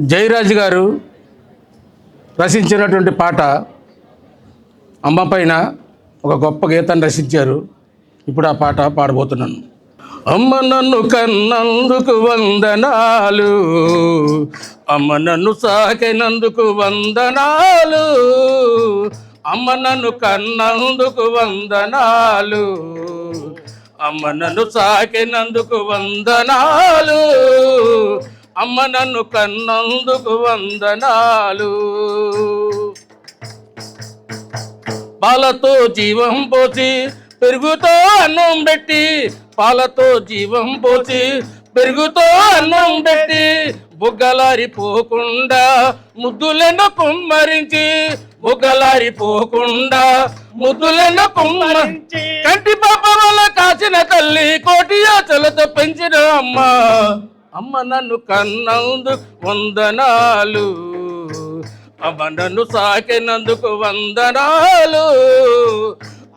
జయరాజు గారు రచించినటువంటి పాట అమ్మ పైన ఒక గొప్ప గీతాన్ని రచించారు. ఇప్పుడు ఆ పాట పాడబోతున్నాను. అమ్మ నన్ను కన్నందుకు వందనాలు. అమ్మ నన్ను సాకినందుకు వందనాలు. అమ్మ నన్ను కన్నందుకు వందనాలు. అమ్మ నన్ను సాకినందుకు వందనాలు. అమ్మ నన్ను కన్నందుకు వందనాలు. పాలతో జీవం పోసి పెరుగుతో అన్నం పెట్టి పాలతో జీవం పోసి పెరుగుతో అన్నం పెట్టి బుగ్గలారిపోకుండా ముద్దులను కుమ్మరించి బుగ్గలారిపోకుండా ముద్దులను కుమ్మరించి. కంటి పాప వల్ల కాసిన తల్లి కోటి ఆచలతో పెంచిన అమ్మ. అమ్మ నన్ను కన్నందు వందనాలు. అమ్మ నన్ను సాకినందుకు వందనాలు.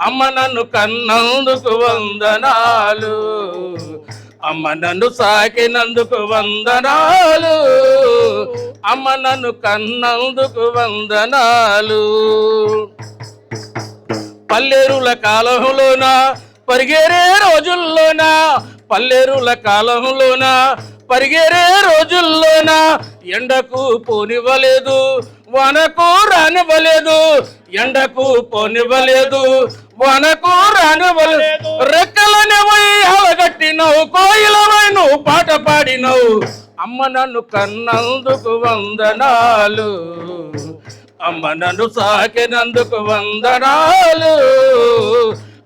అమ్మ నన్ను కన్నందుకు వందనాలు. అమ్మ నన్ను సాకినందుకు వందనాలు. అమ్మ నన్ను కన్నందుకు వందనాలు. పల్లెరుల కాలంలోనా పరిగెరే రోజుల్లోనా పల్లెరుల కాలంలోన పరిగెరే రోజుల్లోన ఎండకు పోనివ్వలేదు వనకు రానివ్వలేదు ఎండకు పోనివ్వలేదు వనకు రానివ్వలేదు. రెక్కలనివై అలగట్టినవు కోయిలవై నువ్వు పాట పాడినవు. అమ్మ నన్ను కన్నందుకు వందనాలు అమ్మ నన్ను సాకినందుకు వందనాలు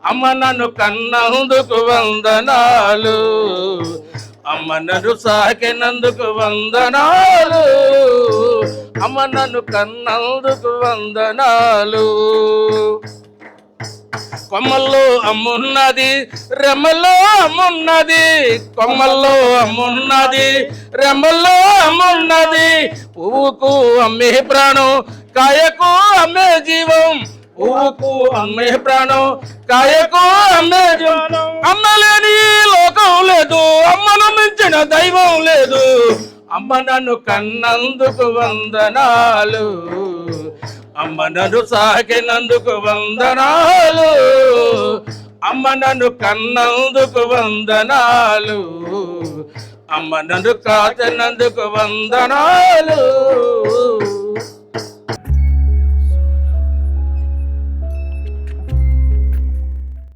అమ్మ నన్ను కన్నందుకు వందనాలు. అమ్మ నన్ను సాకినందుకు వందనాలు. అమ్మ నన్ను కన్నందుకు వందనాలు. కొమ్మల్లో అమ్మున్నది రెమ్మల్లో అమ్మున్నది కొమ్మల్లో అమ్మున్నది రెమ్మల్లో అమ్మున్నది. పువ్వుకు అమ్మే ప్రాణం కాయకు అమ్మే జీవం. పువ్వుకు అమ్మే ప్రాణం కాయకు అమ్మే జీవనం అమ్మలు దైవం లేదు అమ్మ నన్ను కన్నందుకు వందనాలు. అమ్మ నన్ను సాకినందుకు వందనాలు. అమ్మ నన్ను కన్నందుకు వందనాలు. అమ్మ నన్ను కాచినందుకు వందనాలు.